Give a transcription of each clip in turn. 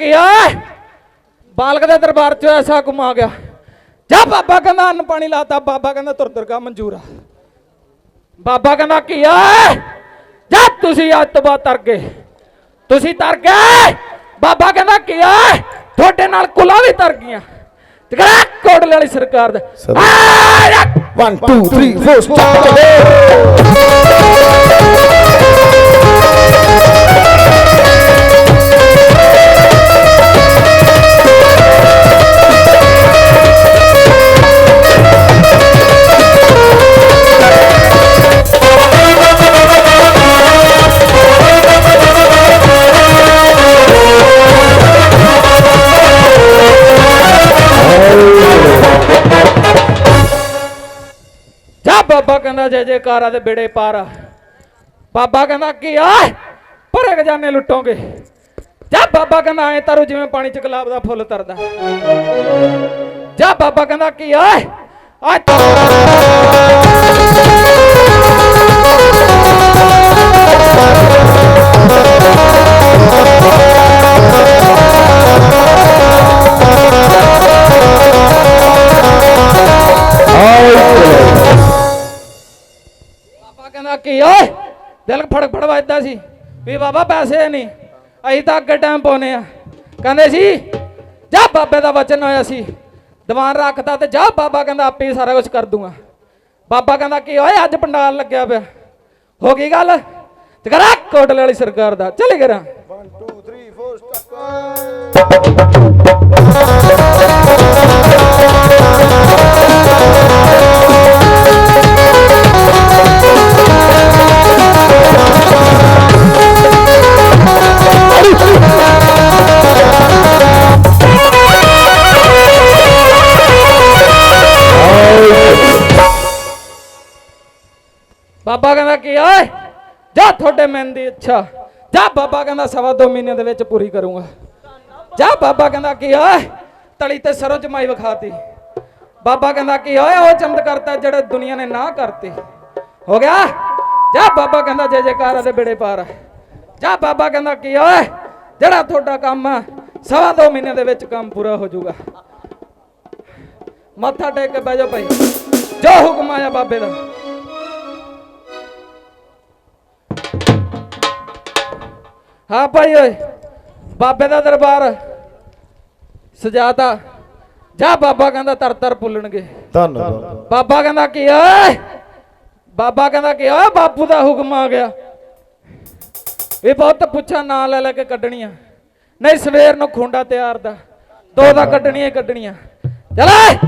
ਬਾਬਾ ਕਹਿੰਦਾ ਕੀ ਆ ਬਾਲਕ ਦੇ ਦਰਬਾਰ 'ਚ ਐਸਾ ਆ ਗਿਆ। ਜਾ ਬਾਬਾ ਕਹਿੰਦਾ ਅੰਨ ਪਾਣੀ ਲਾਤਾ। ਬਾਬਾ ਕਹਿੰਦਾ ਤੁਰ ਤੁਰ ਕਾ ਮਨਜ਼ੂਰ ਬਾਬਾ ਕਹਿੰਦਾ ਕੀ ਆ? ਜਾ ਤੁਸੀਂ ਅੱਜ ਤੋਂ ਬਾਅਦ ਤਰ ਗਏ। ਤੁਸੀਂ ਤਰ ਗਏ। ਬਾਬਾ ਕਹਿੰਦਾ ਕੀ ਆ? ਤੁਹਾਡੇ ਨਾਲ ਕੁਲਾ ਵੀ ਤਰ ਗਈਆਂ। ਕਹਿੰਦਾ ਕੋਟਲੇ ਵਾਲੀ ਸਰਕਾਰ ਦਾ। ਸਰ- ਆ ਜਾ। 1 2 3 4 ਸਟਾਰਟ ਕਹਿੰਦਾ, ਜੈ ਜੈਕਾਰਾ ਦੇ ਬੇੜੇ ਪਾਰ ਆ। ਬਾਬਾ ਕਹਿੰਦਾ, ਕੀ ਆ? ਪਰੇ ਖਜ਼ਾਨੇ ਲੁੱਟੋਗੇ। ਜਾ ਬਾਬਾ ਕਹਿੰਦਾ, ਐ ਤਾਰੂ ਜਿਵੇਂ ਪਾਣੀ ਚ ਗੁਲਾਬ ਦਾ ਫੁੱਲ ਤਰਦਾ। ਜਾ ਬਾਬਾ ਕਹਿੰਦਾ, ਕੀ ਆ? ਆ ਬਾਬਾ ਕੀ? ਓਏ, ਦਿਲ ਫੜ ਫੜ ਵੱਜਦਾ ਸੀ ਵੀ ਬਾਬਾ ਪੈਸੇ ਨਹੀਂ। ਅਸੀਂ ਤਾਂ ਅੱਗੇ ਟਾਈਮ ਪਾਉਨੇ ਆ ਕਹਿੰਦੇ ਸੀ, ਜਾ ਬਾਬੇ ਦਾ ਵਚਨ ਹੋਇਆ ਸੀ, ਦੀਵਾਨ ਰੱਖਦਾ ਤੇ ਜਾ ਬਾਬਾ ਕਹਿੰਦਾ, ਆਪੇ ਹੀ ਸਾਰਾ ਕੁਝ ਕਰ ਦੂੰਗਾ। ਬਾਬਾ ਕਹਿੰਦਾ, ਕੀ ਓਏ ਅੱਜ ਪੰਡਾਲ ਲੱਗਿਆ ਪਿਆ। ਹੋ ਗਈ ਗੱਲ? ਤੇ ਕਰਾ ਕੋਟਲੇ ਵਾਲੀ ਸਰਕਾਰ ਦਾ। ਚੱਲੇ ਕਰਾਂ 1 2 3 4 ਸਟਾਰਟ ਬਾਬਾ ਕਹਿੰਦਾ ਕੀ, ਓਏ, ਜਾ ਤੁਹਾਡੇ ਮਨ ਦੀ ਇੱਛਾ, ਜਾ ਬਾਬਾ ਕਹਿੰਦਾ ਸਵਾ ਦੋ ਮਹੀਨੇ ਦੇ ਵਿੱਚ ਪੂਰੀ ਕਰੂੰਗਾ। ਜਾ ਬਾਬਾ ਕਹਿੰਦਾ ਕੀ, ਓਏ, ਤਲੀ ਤੇ ਸਰੋਂ ਜਮਾਈ ਵਿਖਾਤੀ। ਬਾਬਾ ਕਹਿੰਦਾ ਕੀ, ਓਏ, ਉਹ ਚਮਤਕਾਰ ਕਰਤਾ ਜਿਹੜੇ ਦੁਨੀਆ ਨੇ ਨਾ ਕਰਤੇ। ਹੋ ਗਿਆ? ਜਾ ਬਾਬਾ ਕਹਿੰਦਾ ਜੇ ਜੇਕਾਰ ਦੇ ਬੇੜੇ ਪਾਰ ਜਾ ਬਾਬਾ ਕਹਿੰਦਾ ਕੀ, ਓਏ, ਜਿਹੜਾ ਤੁਹਾਡਾ ਕੰਮ ਆ, ਸਵਾ ਦੋ ਮਹੀਨੇ ਦੇ ਵਿੱਚ ਕੰਮ ਪੂਰਾ ਹੋ ਜਾਊਗਾ। ਮੱਥਾ ਟੇਕ ਕੇ ਬਹਿ ਜਾਓ ਭਾਈ। ਜੋ ਹੁਕਮ ਆਇਆ ਬਾਬੇ ਦਾ। ਹਾਂ ਭਾਈ ਓਏ ਬਾਬੇ ਦਾ ਦਰਬਾਰ ਸਜਾਤਾ। ਜਾ ਬਾਬਾ ਕਹਿੰਦਾ ਤਰ ਤਰ ਪੁੱਲਣਗੇ ਧੰਨਵਾਦ। ਬਾਬਾ ਕਹਿੰਦਾ ਕੀ ਓਏ ਬਾਬਾ ਕਹਿੰਦਾ ਕੀ ਓਏ ਬਾਪੂ ਦਾ ਹੁਕਮ ਆ ਗਿਆ। ਇਹ ਬਹੁਤ ਪੁੱਛਾਂ ਨਾਂ ਲੈ ਲੈ ਕੇ ਕੱਢਣੀਆਂ। ਨਹੀਂ ਸਵੇਰ ਨੂੰ ਖੁੰਡਾ ਤਿਆਰ ਦਾ। ਦੋ ਦਾ ਕੱਢਣੀਆਂ ਹੀ ਕੱਢਣੀਆਂ। ਚਲੇ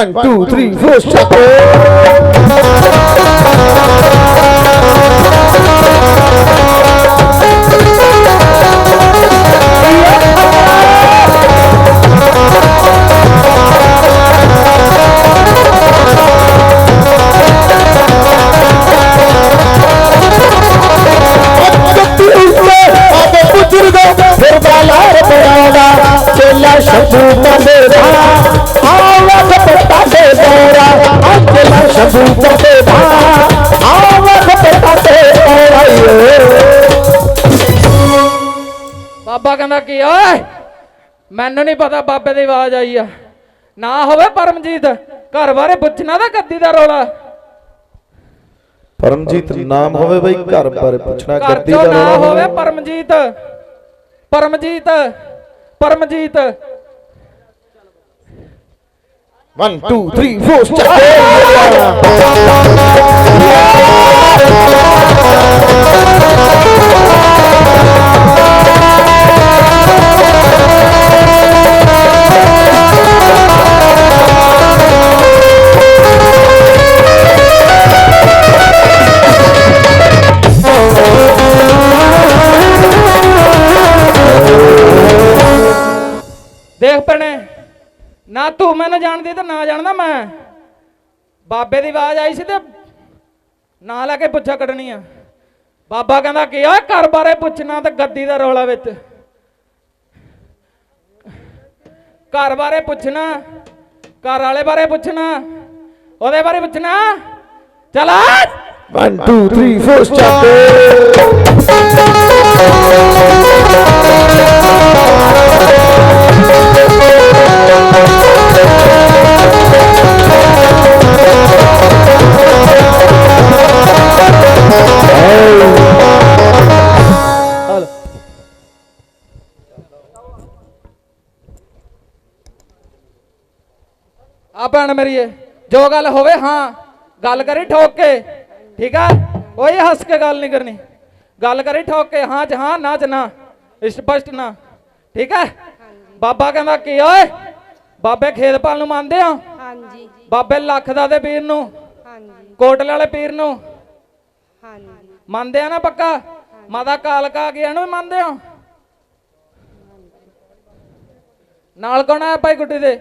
1 2 3 4 ਸਟਾਰਟ ਗੱਡੀ ਚੇਲਾ ਦੇ। ਦੌਰਾ ਚੇਲਾ ਦੇ। ਦੌਰਾ ਬਾਬਾ ਕਹਿੰਦਾ ਕੀ ਓਏ ਮੈਨੂੰ ਨਹੀਂ ਪਤਾ ਬਾਬੇ ਦੀ ਆਵਾਜ਼ ਆਈ ਆ। ਨਾ ਹੋਵੇ ਪਰਮਜੀਤ ਘਰ ਬਾਰੇ ਪੁੱਛਣਾ ਤਾਂ ਗੱਦੀ ਦਾ ਰੋਲਾ। ਪਰਮਜੀਤ ਨਾਮ ਹੋਵੇ ਬਈ ਘਰ ਬਾਰੇ ਪੁੱਛਣਾ ਘਰ ਗੱਦੀ ਦਾ ਨਾ ਰੌਲਾ ਹੋਵੇ ਪਰਮਜੀਤ। ਪਰਮਜੀਤ ਪਰਮਜੀਤ। 1 2 3 4 ਸਟਾਰਟ ਨਾ ਤੂੰ ਮੈਨੂੰ ਜਾਣਦੀ ਤੇ ਨਾ ਜਾਣਦਾ ਮੈਂ। ਬਾਬੇ ਦੀ ਆਵਾਜ਼ ਆਈ ਸੀ ਤੇ ਨਾ ਲੈ ਕੇ ਪੁੱਛਾ ਕੱਢਣੀ ਆ। ਬਾਬਾ ਕਹਿੰਦਾ ਕੀ ਓਏ ਘਰ ਬਾਰੇ ਪੁੱਛਣਾ ਤੇ ਗੱਦੀ ਦਾ ਰੌਲਾ ਵਿੱਚ। ਘਰ ਬਾਰੇ ਪੁੱਛਣਾ, ਘਰ ਵਾਲੇ ਬਾਰੇ ਪੁੱਛਣਾ, ਉਹਦੇ ਬਾਰੇ ਪੁੱਛਣਾ। ਚਲਾ 1 2 3 4 ਸਟਾਰਟ ਭੈਣ ਮੇਰੀਏ। ਜੋ ਗੱਲ ਹੋਵੇ ਹਾਂ ਗੱਲ ਕਰੀ ਠੋਕ ਕੇ। ਠੀਕ ਆ? ਕੋਈ ਹੱਸ ਕੇ ਗੱਲ ਨਹੀਂ ਕਰਨੀ। ਗੱਲ ਕਰੀ ਠੋਕ ਕੇ ਹਾਂ ਚ ਹਾਂ ਨਾ ਚ ਨਾ। ਸਪਸ਼ਟ ਨਾ। ਠੀਕ ਹੈ ਬਾਬਾ ਕਹਿੰਦਾ ਕੀ ਓਏ? ਬਾਬੇ ਖੇਤਪਾਲ ਨੂੰ ਮੰਨਦੇ ਆ ਹਾਂਜੀ। ਬਾਬੇ ਲੱਖ ਦਾ ਦੇ ਪੀਰ ਨੂੰ? ਹਾਂਜੀ। ਕੋਟਲੇ ਵਾਲੇ ਪੀਰ ਨੂੰ? ਹਾਂਜੀ। ਮੰਨਦੇ ਆ ਨਾ ਪੱਕਾ? ਮਾਤਾ ਕਾਲਕਾ ਗਿਆ ਨੂੰ ਮੰਨਦੇ ਆ ਨਾਲ ਕੌਣ ਆਇਆ ਭਾਈ ਗੁੱਡੀ ਦੇ?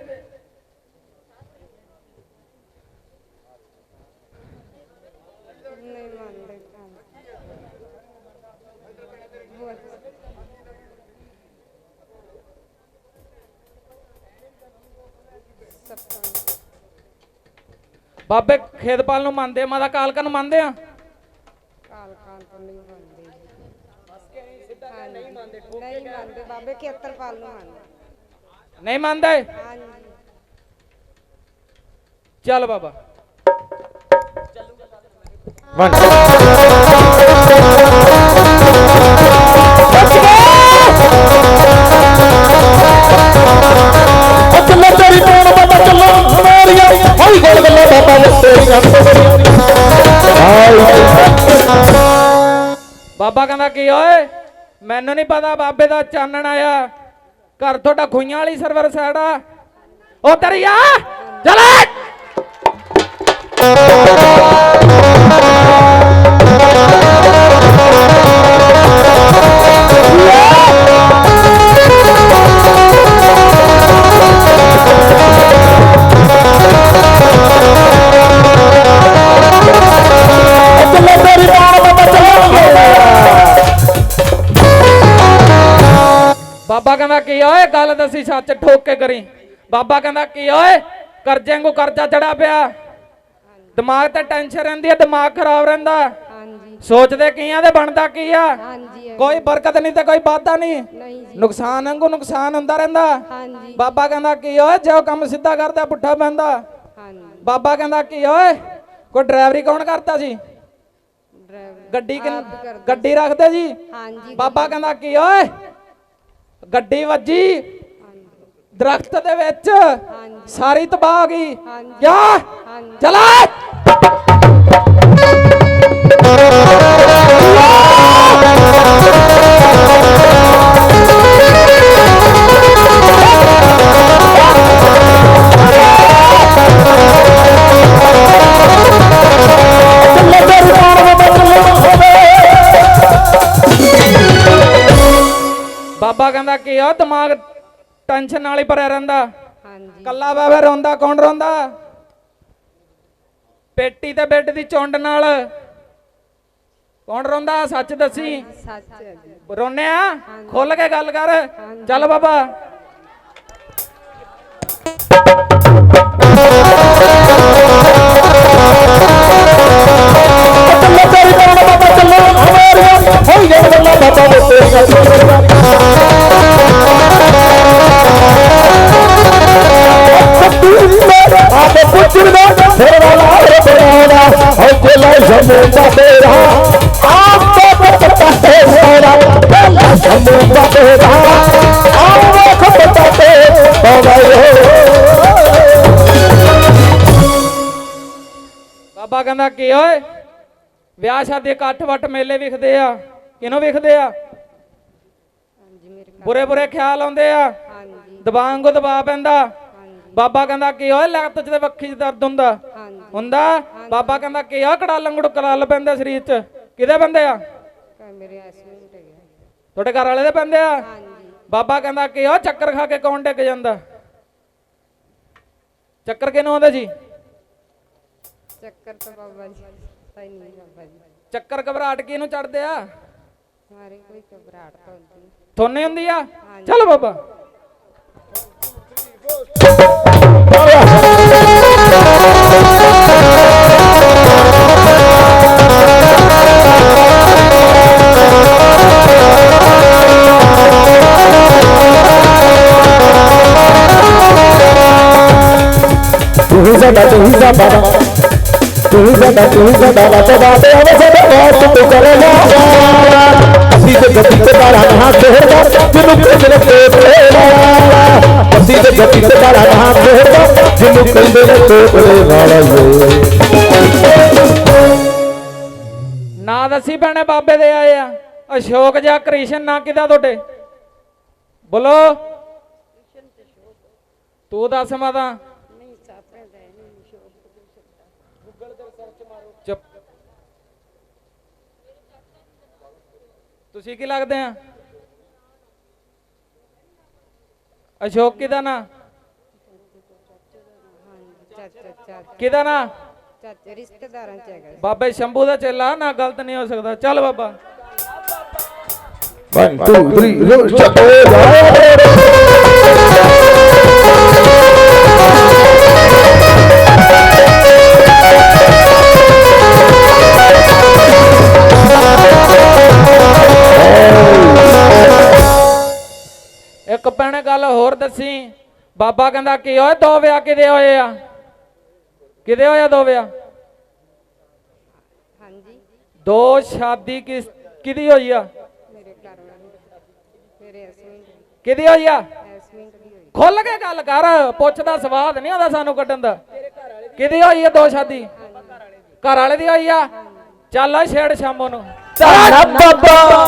ਬਾਬੇ ਖੇਤਪਾਲ ਨੂੰ ਮੰਨਦੇ ਆ ਮਾਤਾ ਕਾਲਕਾ ਨੂੰ ਮੰਨਦੇ ਆ? ਨਹੀਂ ਮੰਨਦੇ ਨਹੀਂ ਮੰਨਦੇ ਨਹੀਂ ਮੰਨਦੇ ਬਾਬੇ ਖੇਤਰਪਾਲ ਨੂੰ ਮੰਨਦੇ। ਨਹੀਂ ਮੰਨਦੇ? ਹਾਂਜੀ। ਚੱਲ ਬਾਬਾ। ਚੱਲੋ ਮੈਨੂੰ ਨਹੀਂ ਪਤਾ ਬਾਬੇ ਦਾ ਚਾਨਣ ਆਇਆ। ਘਰ ਤੁਹਾਡਾ ਖੁਈਆਂ ਵਾਲੀ ਸਰਵਰ ਸਾਈਡ ਆ। ਉਹ ਤੇਰੀਆ ਚੱਲ ਚੱਲੋ ਕੀ ਓਏ ਗੱਲ ਦੱਸੀ ਸੱਚ ਠੋਕ ਕੇ ਕਰੀ। ਬਾਬਾ ਕਹਿੰਦਾ ਕੀ ਓਏ ਕਰਜ਼ੇ ਨੂੰ ਕਰਜ਼ਾ ਚੜਾ ਪਿਆ। ਦਿਮਾਗ ਤੇ ਟੈਨਸ਼ਨ ਰਹਿੰਦੀ ਹੈ ਦਿਮਾਗ ਖਰਾਬ ਰਹਿੰਦਾ। ਹਾਂਜੀ। ਸੋਚਦੇ ਕੀ ਆ ਤੇ ਬਣਦਾ ਕੀ ਆ? ਹਾਂਜੀ ਕੋਈ ਬਰਕਤ ਨਹੀਂ ਤੇ ਕੋਈ ਵਾਧਾ ਨਹੀਂ। ਨਹੀਂ ਜੀ। ਨੁਕਸਾਨ ਵਾਂਗੂ ਨੁਕਸਾਨ ਹੁੰਦਾ ਰਹਿੰਦਾ। ਹਾਂਜੀ। ਬਾਬਾ ਕਹਿੰਦਾ ਕੀ ਓਏ ਜੇ ਉਹ ਕੰਮ ਸਿੱਧਾ ਕਰਦਾ ਪੁੱਠਾ ਪੈਂਦਾ। ਹਾਂਜੀ। ਬਾਬਾ ਕਹਿੰਦਾ ਕੀ ਓਏ ਕੋਈ ਡਰਾਈਵਰੀ ਕੌਣ ਕਰਦਾ ਸੀ ਗੱਡੀ। ਗੱਡੀ ਰੱਖਦੇ ਜੀ? ਹਾਂਜੀ ਬਾਬਾ ਕਹਿੰਦਾ ਕੀ ਓਏ ਗੱਡੀ ਵੱਜੀ। ਦਰਖਤ ਦੇ ਵਿੱਚ। ਸਾਰੀ ਤਬਾਹ ਗਈ। ਹਾਂਜੀ। ਚਲਾ। ਟੈਨਸ਼ਨ ਨਾਲ ਹੀ ਭਰਿਆ ਰਹਿੰਦਾ। ਹਾਂਜੀ। ਕੱਲਾ ਬਾਬਾ ਰੋਂਦਾ ਕੌਣ ਰੋਂਦਾ? ਪੇਟੀ ਤੇ ਬੈੱਡ ਦੀ ਚੁੰਡ ਨਾਲ। ਕੌਣ ਰੋਂਦਾ? ਸੱਚ ਦੱਸੀ। ਸੱਚ ਰੋਨੇ ਆ? ਖੁੱਲ ਕੇ ਗੱਲ ਕਰ। ਚੱਲ ਬਾਬਾ। ਵਿਆਹ ਸ਼ਾਦੀ ਇਕੱਠ ਵੱਟ ਮੇਲੇ ਵਿਖਦੇ ਆ। ਕਿਹਨੂੰ ਵਿਖਦੇ ਆ? ਬੁਰੇ ਬੁਰੇ ਖਿਆਲ ਆਉਂਦੇ ਆ। ਹਾਂਜੀ। ਦਬਾਂਗੋ ਦਬਾ ਪੈਂਦਾ। ਬਾਬਾ ਕਹਿੰਦਾ ਕੀ ਓਏ ਲੱਤ 'ਚ ਤੇ ਵੱਖੀ 'ਚ ਦਰਦ ਹੁੰਦਾ। ਹੁੰਦਾ? ਬਾਬਾ ਕਹਿੰਦਾ ਕੀ ਆ ਕੜਾਲੰ ਗੁੜ ਕੜਾਲ ਪੈਂਦਾ ਸਰੀਰ 'ਚ। ਕਿਹਦੇ ਪੈਂਦੇ ਆ? ਮੇਰੇ ਤੁਹਾਡੇ ਘਰ ਵਾਲੇ ਦੇ ਪੈਂਦੇ ਆ? ਬਾਬਾ ਕਹਿੰਦਾ ਕਿ ਉਹ ਚੱਕਰ ਖਾ ਕੇ ਕੌਣ ਡਿੱਗ ਜਾਂਦਾ? ਚੱਕਰ ਕਿਹਨੂੰ ਆਉਂਦਾ ਜੀ? ਚੱਕਰ ਤਾਂ ਬਾਬਾ ਜੀ ਸਹੀ ਨਹੀਂ ਬਾਬਾ ਜੀ। ਚੱਕਰ ਘਬਰਾਹਟ ਕਿਹਨੂੰ ਚੜਦੇ ਆ? ਹਮਾਰੇ ਕੋਈ ਘਬਰਾਹਟ ਤਾਂ ਹੁੰਦੀ ਨਹੀਂ। ਥੋਨੇ ਹੁੰਦੀ ਆ? ਚਲੋ ਬਾਬਾ। ਤੂੰ ਹੀ ਸਾਡਾ ਤੂੰ ਹੀ ਸਾਡਾ ਤੂੰ ਹੀ ਤੂੰ ਹੀ ਸਾਡਾ ਰੱਬ ਬਾਬੇ ਆਵੇ ਵਾਸ ਤੂੰ ਕਰੇਗਾ ਅਸੀਂ ਤੇ ਗੱਡੀ ਤੇ ਬਾਰਾ ਨਾ ਖੇਡਦਾ ਜਿਹਨੂੰ ਕਿਧਰ ਤੇ ਪੇੜਾ ਅਸੀਂ ਦੇ ਗੱਡੀ ਤੇ ਕਾਲਾ ਨਾਮ ਦੇਦਾ ਜਿਹਨੂੰ ਕਹਿੰਦੇ ਨੇ ਕੋਕੜੇ ਵਾਲਾ ਨਾਂ ਦੱਸੀ ਭੈਣੇ ਬਾਬੇ ਦੇ ਆਏ ਆ। ਅਸ਼ੋਕ ਜਾਂ ਕ੍ਰਿਸ਼ਨ ਨਾ ਕਿਦਾ ਤੁਹਾਡੇ? ਬੋਲੋ। ਤੂੰ ਦੱਸ ਮਾਤਾ। ਚੁੱਪ। ਤੁਸੀਂ ਕੀ ਲੱਗਦੇ ਆ? ਅਸ਼ੋਕ ਕਿਦਾ ਨਾਂ? ਕਿਦਾ ਨਾਂ? ਚਾਚਾ ਰਿਸ਼ਤੇਦਾਰਾਂ ਚ ਹੈਗਾ ਬਾਬੇ ਸ਼ੰਭੂ ਦਾ ਚੇਲਾ ਨਾ ਗਲਤ ਨਹੀਂ ਹੋ ਸਕਦਾ। ਚੱਲ ਬਾਬਾ। 1 2 3 ਰੋ ਚੱਪੇ ਇੱਕ ਭੈਣੇ ਗੱਲ ਹੋਰ ਦੱਸੀ। ਬਾਬਾ ਕਹਿੰਦਾ ਕੀ ਹੋਏ ਦੋ ਵਿਆਹ ਕਿਦੇ ਹੋਏ ਆ? ਕਿਦੇ ਹੋਇਆ ਦੋ ਵਿਆਹ? ਹਾਂਜੀ। ਦੋ ਸ਼ਾਦੀ ਕਿਸ ਕਿਦੀ ਹੋਈ ਆ? ਮੇਰੇ ਘਰ ਵਾਲੇ ਮੇਰੇ ਹਸਬੰਦ ਕਿਦੀ ਹੋਈ ਆ? ਹਸਬੰਦ ਦੀ ਹੋਈ। ਖੁੱਲ ਕੇ ਗੱਲ ਕਰ ਪੁੱਛਦਾ ਸਵਾਦ ਨਹੀਂ ਆਉਂਦਾ ਸਾਨੂੰ ਕੱਢਣ ਦਾ। ਕਿਦੀ ਹੋਈ ਆ ਦੋ ਸ਼ਾਦੀ? ਘਰ ਵਾਲੇ ਦੀ ਹੋਈ ਆ? ਚੱਲ ਆ ਛੇੜ ਸ਼ਾਮੋ ਨੂੰ। ਤਾਰਾ ਬਾਬਾ।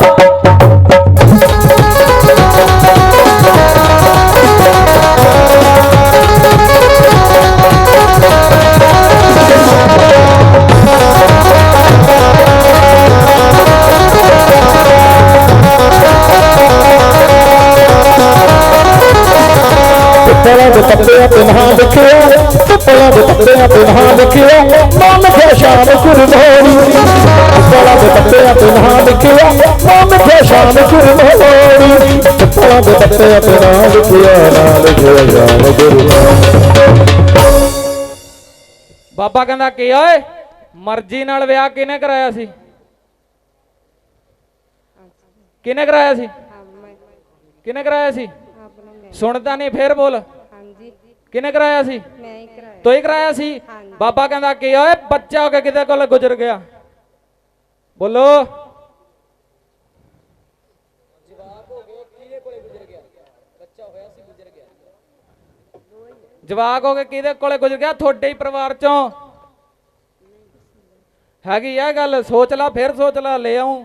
ਦੇ ਪੱਤਿਆਂ ਤੇ ਨਹਾ ਦੇਖਿਆ ਪਿੱਪਲਾਂ ਦੇ ਪੱਤਿਆਂ ਤੇ ਨਹਾ ਦੇਖਿਆ ਮਨ ਤੇ ਸ਼ਾਮ ਕੁਰਬਾਨੀ ਪਿੱਪਲਾਂ ਦੇ ਪੱਤਿਆਂ ਤੇ ਨਹਾ ਦੇਖਿਆ ਮਨ ਤੇ ਸ਼ਾਮ ਕੁਰਬਾਨੀ ਪਿੱਪਲਾਂ ਦੇ ਪੱਤਿਆਂ ਤੇ ਨਹਾ ਦੇਖਿਆ ਨਾਲ ਲਿਖਿਆ ਸ਼ਾਮ ਕੁਰਬਾਨੀ ਬਾਬਾ ਕਹਿੰਦਾ ਕੀ ਓਏ ਮਰਜ਼ੀ ਨਾਲ ਵਿਆਹ ਕਿਹਨੇ ਕਰਾਇਆ ਸੀ? ਕਿਹਨੇ ਕਰਾਇਆ ਸੀ? ਕਿਹਨੇ ਕਰਾਇਆ ਸੀ? ਸੁਣਦਾ ਨਹੀਂ ਫੇਰ ਬੋਲ। ਕਿਹਨੇ ਕਰਾਇਆ ਸੀ? ਮੈਂ ਹੀ ਕਰਾਇਆ। ਤੂੰ ਹੀ ਕਰਾਇਆ ਸੀ। ਬਾਬਾ ਕਹਿੰਦਾ ਕੀ ਓਏ ਬੱਚਾ ਹੋ ਕੇ ਕਿਤੇ ਕੋਲ ਗੁਜ਼ਰ ਗਿਆ? ਬੋਲੋ। ਜਵਾਕ ਹੋ ਕੇ ਕਿਹਦੇ ਕੋਲੇ ਗੁਜ਼ਰ ਗਿਆ? ਤੁਹਾਡੇ ਹੀ ਪਰਿਵਾਰ ਚੋਂ। ਹੈਗੀ ਆ ਗੱਲ। ਸੋਚ ਲੈ ਫਿਰ ਸੋਚ ਲੈ ਲੈ ਆਉਂ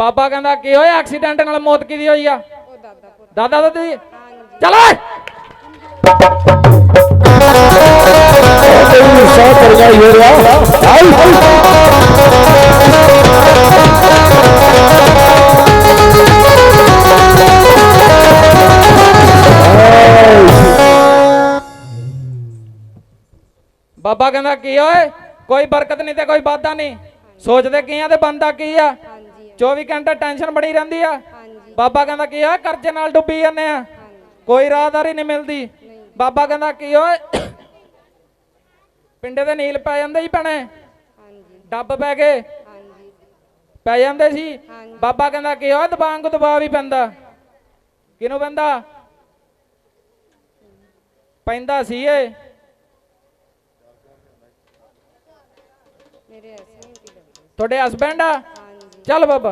ਬਾਬਾ ਕਹਿੰਦਾ, ਕੀ ਹੋਇਆ? ਐਕਸੀਡੈਂਟ ਨਾਲ ਮੌਤ ਕਿਹਦੀ ਹੋਈ ਆ? ਦਾਦਾ ਦਾਦੀ ਹਾਂਜੀ ਚਲ ਓਏ! ਕਰ ਗਿਆ ਇਹ ਰਿਹਾ ਬਾਬਾ ਕਹਿੰਦਾ, ਕੀ ਓਏ? ਕੋਈ ਬਰਕਤ ਨਹੀਂ ਤੇ ਕੋਈ ਵਾਧਾ ਨਹੀਂ। ਸੋਚਦੇ ਕੀ ਆ ਤੇ ਬੰਦਾ ਕੀ ਆ? 24 ਘੰਟੇ ਟੈਨਸ਼ਨ ਬਣੀ ਰਹਿੰਦੀ ਆ। ਹਾਂਜੀ। ਬਾਬਾ ਕਹਿੰਦਾ ਕੀ ਆ ਕਰਜ਼ੇ ਨਾਲ ਡੁੱਬੀ ਜਾਂਦੇ ਆ। ਹਾਂਜੀ। ਕੋਈ ਰਾਹਦਾਰੀ ਨਹੀਂ ਮਿਲਦੀ। ਬਾਬਾ ਕਹਿੰਦਾ ਕੀ ਓਏ ਪਿੰਡੇ ਦੇ ਨੀਲ ਪੈ ਜਾਂਦੇ ਹੀ ਭੈਣੇ। ਹਾਂਜੀ। ਡੱਬ ਪੈ ਗਏ। ਹਾਂਜੀ। ਪੈ ਜਾਂਦੇ ਸੀ। ਬਾਬਾ ਕਹਿੰਦਾ ਕੀ ਓਏ ਦਬਾਂਗ ਦਬਾ ਵੀ ਪੈਂਦਾ। ਕਿਹਨੂੰ ਪੈਂਦਾ? ਪੈਂਦਾ ਸੀ ਲੱਗੀ ਤੁਹਾਡੇ ਹਸਬੈਂਡ ਆ? ਚੱਲ ਬਾਬਾ।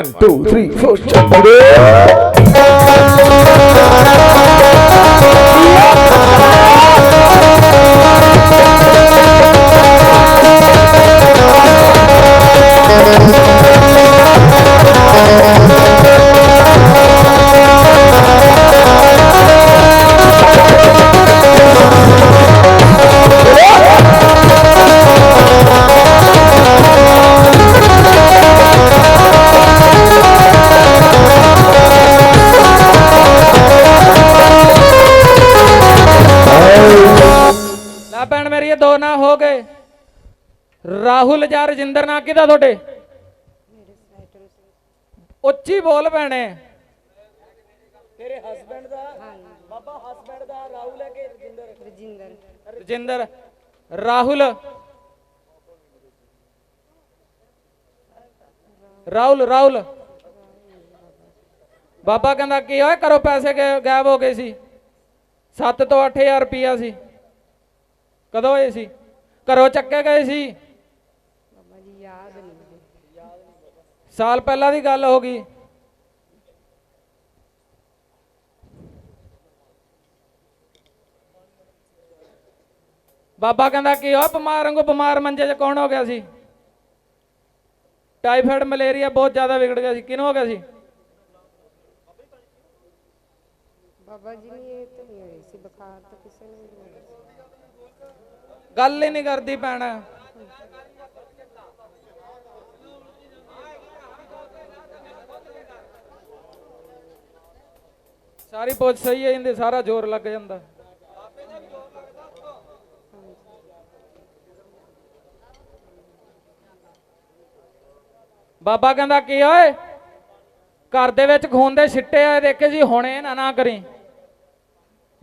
1 2 3 4 ਚੱਪੜੇ ਰਾਹੁਲ ਜਾਂ ਰਜਿੰਦਰ ਨਾਂ ਕਿਹਦਾ ਤੁਹਾਡੇ? ਉੱਚੀ ਬੋਲ ਭੈਣੇ। ਰਜਿੰਦਰ? ਰਜਿੰਦਰ। ਰਾਹੁਲ। ਰਾਹੁਲ ਰਾਹੁਲ। ਬਾਬਾ ਕਹਿੰਦਾ ਕੀ ਹੋਇਆ ਕਰੋ ਪੈਸੇ ਗਾਇਬ ਗਾਇਬ ਹੋ ਗਏ ਸੀ। 7 ਤੋਂ 8000 ਰੁਪਿਆ ਸੀ। ਕਦੋਂ ਹੋਏ ਸੀ? ਘਰੋਂ ਚੱਕੇ ਗਏ ਸੀ। ਬਾਬਾ ਯਾਦ ਨਹੀਂ ਜੀ। ਸਾਲ ਪਹਿਲਾਂ ਦੀ ਗੱਲ ਹੋ ਗਈ। ਬਾਬਾ ਕਹਿੰਦਾ ਕਿ ਉਹ ਬਿਮਾਰ ਵਾਂਗੂ ਬਿਮਾਰ ਮੰਜੇ 'ਚ ਕੌਣ ਹੋ ਗਿਆ ਸੀ? ਟਾਈਫਾਇਡ ਮਲੇਰੀਆ ਬਹੁਤ ਜ਼ਿਆਦਾ ਵਿਗੜ ਗਿਆ ਸੀ। ਕਿਹਨੂੰ ਹੋ ਗਿਆ ਸੀ? ਬਾਬਾ ਜੀ ਨੇ ਇਹ ਤਾਂ ਨਹੀਂ ਹੋਈ ਸੀ। ਬੁਖਾਰ ਤਾਂ ਕਿਸੇ ਨੂੰ ਨਹੀਂ ਗੱਲ ਹੀ ਨਹੀਂ ਕਰਦੀ ਭੈਣ। ਸਾਰੀ ਪੁੱਛ ਸਹੀ ਹੈ ਇਹਦੇ ਸਾਰਾ ਜ਼ੋਰ ਲੱਗ ਜਾਂਦਾ। ਬਾਬਾ ਕਹਿੰਦਾ ਕੀ ਓਏ? ਘਰ ਦੇ ਵਿੱਚ ਖੂਨ ਦੇ ਛਿੱਟੇ ਆਏ ਦੇਖੇ ਜੀ ਹੁਣੇ ਨਾ ਨਾ ਕਰੀ।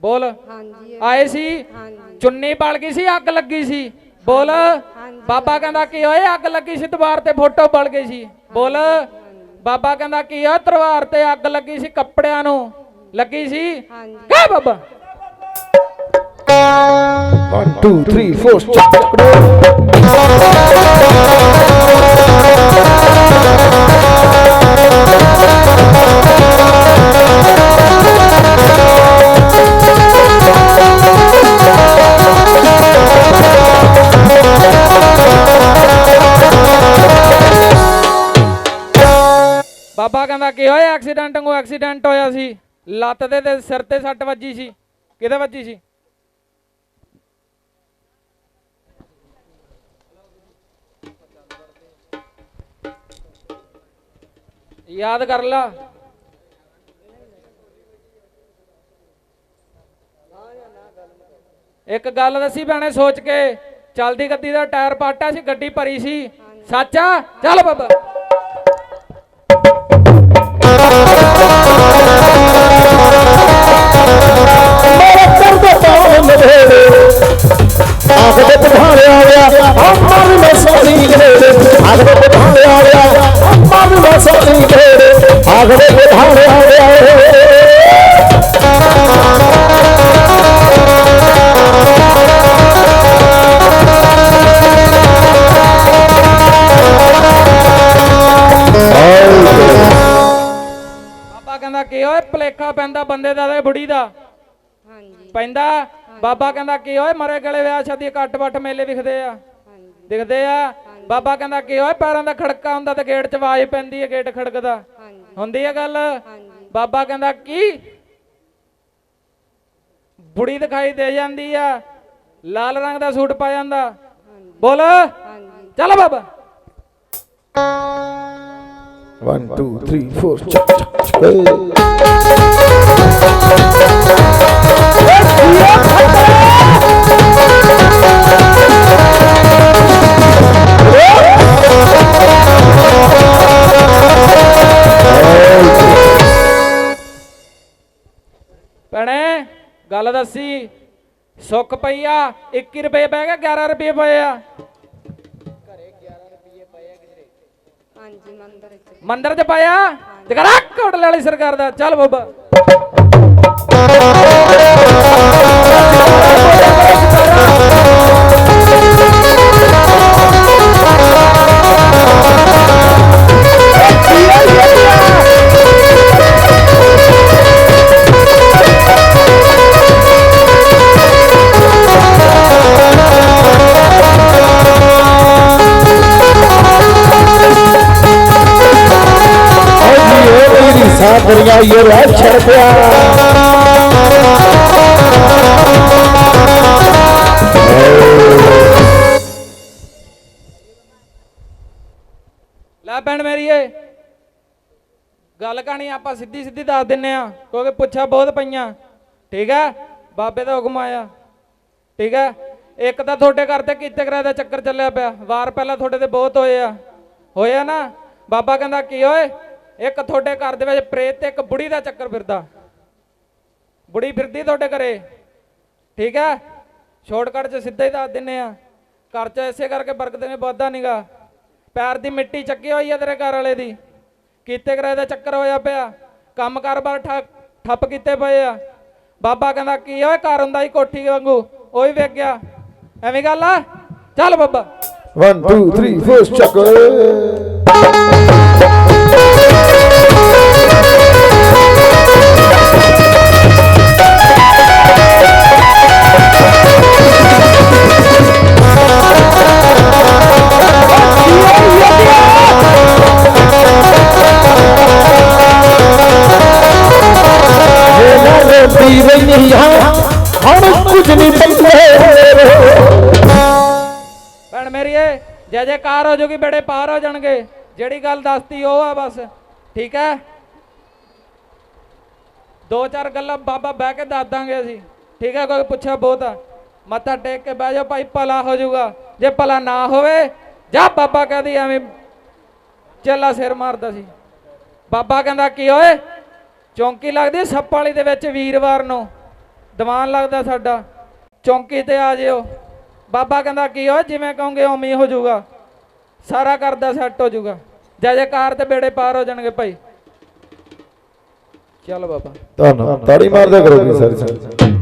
ਬੋਲ। ਹਾਂਜੀ। ਆਏ ਸੀ? ਹਾਂਜੀ। ਚੁੰਨੀ ਬਲ ਗਈ ਸੀ ਅੱਗ ਲੱਗੀ ਸੀ? ਬੋਲ। ਬਾਬਾ ਕਹਿੰਦਾ ਕੀ ਓਏ ਅੱਗ ਲੱਗੀ ਸੀ ਦੀਵਾਰ ਤੇ ਫੋਟੋ ਬਲ ਗਈ ਸੀ? ਬੋਲ। ਬਾਬਾ ਕਹਿੰਦਾ ਕੀ ਓਏ ਤਲਵਾਰ ਤੇ ਅੱਗ ਲੱਗੀ ਸੀ ਕੱਪੜਿਆਂ ਨੂੰ? ਲੱਗੀ ਸੀ ਹਾਂਜੀ ਕਹ ਬਾਬਾ 1 2 3 4 ਚੱਕੜੋ ਬਾਬਾ ਕਹਿੰਦਾ ਕੀ ਓਏ ਐਕਸੀਡੈਂਟ ਨੂੰ ਐਕਸੀਡੈਂਟ ਹੋਇਆ ਸੀ ਲੱਤ ਦੇ ਤੇ ਸਿਰ ਤੇ ਸੱਟ ਵੱਜੀ ਸੀ। ਕਿਹਦੇ ਵੱਜੀ ਸੀ? ਯਾਦ ਕਰ ਲਾ। ਇੱਕ ਗੱਲ ਦੱਸੀ ਭੈਣੇ ਸੋਚ ਕੇ। ਚਲਦੀ ਗੱਡੀ ਦਾ ਟਾਇਰ ਪਾਟਾ ਸੀ ਗੱਡੀ ਭਰੀ ਸੀ। ਸੱਚ ਆ? ਚੱਲ ਬਾਬਾ। ਭਲੇਖਾ ਪੈਂਦਾ ਬੰਦੇ ਦਾ ਤੇ ਬੁੜੀ ਦਾ। ਹਾਂਜੀ। ਪੈਂਦਾ? ਬਾਬਾ ਕਹਿੰਦਾ ਕੀ ਓਏ ਮਰੇ ਗਲੇ ਵਿਆਹ ਸ਼ਾਦੀ ਘੱਟ ਵੱਟ ਮੇਲੇ ਵਿਖਦੇ ਆ। ਦਿਖਦੇ ਆ। ਬਾਬਾ ਕਹਿੰਦਾ ਕੀ ਓਏ ਪੈਰਾਂ ਦਾ ਖੜਕਾ ਹੁੰਦਾ ਤੇ ਗੇਟ 'ਚ ਆਵਾਜ਼ ਪੈਂਦੀ ਹੈ ਗੇਟ ਖੜਕਦਾ। ਹਾਂਜੀ। ਹੁੰਦੀ ਆ ਗੱਲ? ਬਾਬਾ ਕਹਿੰਦਾ ਕੀ? ਬੁੜੀ ਦਿਖਾਈ ਦੇ ਜਾਂਦੀ ਆ। ਲਾਲ ਰੰਗ ਦਾ ਸੂਟ ਪਾ ਜਾਂਦਾ। ਬੋਲ। ਹਾਂਜੀ। ਚੱਲ ਬਾਬਾ। 1 2 3 4 ਚੱਕ ਚੱਕ ਚੱਕ ਭੈਣੇ ਗੱਲ ਦੱਸੀ। ਸੁੱਕ ਪਈ ਆ 21 ਰੁਪਏ ਪੈ ਗਏ 11 ਰੁਪਏ ਪਏ ਆ। ਹਾਂਜੀ ਮੰਦਰ ਵਿੱਚ ਮੰਦਰ 'ਚ ਪਾਇਆ? ਜਗਰਾ ਕੋਟਲੇ ਵਾਲੀ ਸਰਕਾਰ ਦਾ। ਚੱਲ ਬਾਬਾ। ਮੇਰੀ ਸਾਥਰੀਆ ਇਹ ਰਹਿ ਛੜ ਪਿਆ ਲੈ ਭੈਣ ਮੇਰੀਏ, ਗੱਲ ਕਹਾਣੀ ਆਪਾਂ ਸਿੱਧੀ ਸਿੱਧੀ ਦੱਸ ਦਿੰਨੇ ਆ, ਕਿਉਂਕਿ ਪੁੱਛਾ ਬਹੁਤ ਪਈਆਂ। ਠੀਕ ਹੈ? ਬਾਬੇ ਦਾ ਹੁਕਮ ਆਇਆ। ਠੀਕ ਹੈ? ਇੱਕ ਤਾਂ ਤੁਹਾਡੇ ਘਰ ਤੇ ਕੀਤੇ ਕਰਾਏ ਦਾ ਚੱਕਰ ਚੱਲਿਆ ਪਿਆ। ਵਾਰ ਪਹਿਲਾਂ ਤੁਹਾਡੇ ਤੇ ਬਹੁਤ ਹੋਏ ਆ। ਹੋਇਆ ਨਾ? ਬਾਬਾ ਕਹਿੰਦਾ, ਕੀ ਓਏ? ਇੱਕ ਤੁਹਾਡੇ ਘਰ ਦੇ ਵਿੱਚ ਪ੍ਰੇਤ ਤੇ ਇੱਕ ਬੁੜੀ ਦਾ ਚੱਕਰ ਫਿਰਦਾ। ਬੁੜੀ ਫਿਰਦੀ ਤੁਹਾਡੇ ਘਰੇ। ਠੀਕ ਹੈ? ਸ਼ਾਰਟਕਟ 'ਚ ਸਿੱਧਾ ਹੀ ਦੱਸ ਦਿੰਨੇ ਆ। ਘਰ 'ਚ ਐਸੇ ਕਰਕੇ ਬਰਕਤ ਨੇ ਵਾਧਾ ਨੀਗਾ। ਪੈਰ ਦੀ ਮਿੱਟੀ ਚੱਕੀ ਹੋਈ ਆ ਤੇਰੇ ਘਰ ਵਾਲੇ ਦੀ। ਕੀਤੇ ਕਰਾਏ ਦਾ ਚੱਕਰ ਹੋਇਆ ਪਿਆ। ਕੰਮ ਕਾਰੋਬਾਰ ਠੱਪ ਠੱਪ ਕੀਤੇ ਪਏ ਆ। ਬਾਬਾ ਕਹਿੰਦਾ, ਕੀ ਓਏ, ਘਰ ਹੁੰਦਾ ਹੀ ਕੋਠੀ ਵਾਂਗੂ। ਉਹ ਵੀ ਵੇਖ ਗਿਆ। ਐਵੇਂ ਗੱਲ ਆ? ਚੱਲ ਬਾਬਾ। 1 2 3 4 ਚੱਕ ਮੇਰਾ ਰੋਟੀ ਹਾਂ ਹੁਣ ਕੁਝ ਨਹੀਂ ਪੱਲੇ ਭੈਣ ਮੇਰੀਏ, ਜੈ ਜੈਕਾਰ ਹੋ ਜੂਗੀ, ਬੇੜੇ ਪਾਰ ਹੋ ਜਾਣਗੇ। ਜਿਹੜੀ ਗੱਲ ਦੱਸਤੀ ਉਹ ਆ ਬਸ। ਠੀਕ ਹੈ? ਦੋ ਚਾਰ ਗੱਲਾਂ ਬਾਬਾ ਬਹਿ ਕੇ ਦੱਸ ਦਾਂਗੇ ਅਸੀਂ। ਠੀਕ ਹੈ, ਕੋਈ ਪੁੱਛਿਆ ਬਹੁਤ ਆ। ਮੱਥਾ ਟੇਕ ਕੇ ਬਹਿ ਜਾਓ ਭਾਈ, ਭਲਾ ਹੋ ਜਾਊਗਾ ਜੇ ਭਲਾ ਨਾ ਹੋਵੇ, ਜਾ ਬਾਬਾ ਕਹਦੀ ਐਵੇਂ ਚੇਲਾ ਸਿਰ ਮਾਰਦਾ ਸੀ। ਬਾਬਾ ਕਹਿੰਦਾ, ਕੀ ਓਏ? ਚੌਂਕੀ ਲੱਗਦੀ ਸੱਪ ਵਾਲੀ ਦੇ ਵਿੱਚ ਵੀਰਵਾਰ ਨੂੰ। ਦੀਵਾਨ ਲੱਗਦਾ ਸਾਡਾ। ਚੌਂਕੀ ਤੇ ਆ ਜਿਓ। ਬਾਬਾ ਕਹਿੰਦਾ, ਕੀ ਹੋ ਜਿਵੇਂ ਕਹੋਗੇ ਉਵੇਂ ਹੀ ਹੋ ਜਾਊਗਾ। ਸਾਰਾ ਕਰਦਾ ਸੈੱਟ ਹੋ ਜਾਊਗਾ। ਜੈ ਜੈਕਾਰ ਤੇ ਬੇੜੇ ਪਾਰ ਹੋ ਜਾਣਗੇ ਭਾਈ। ਚੱਲ ਬਾਬਾ। ਧੰਨਵਾਦ। ਤਾੜੀ ਮਾਰਦਾ ਕਰੋਗੇ ਸਾਰੀ। ਸੰਗਤ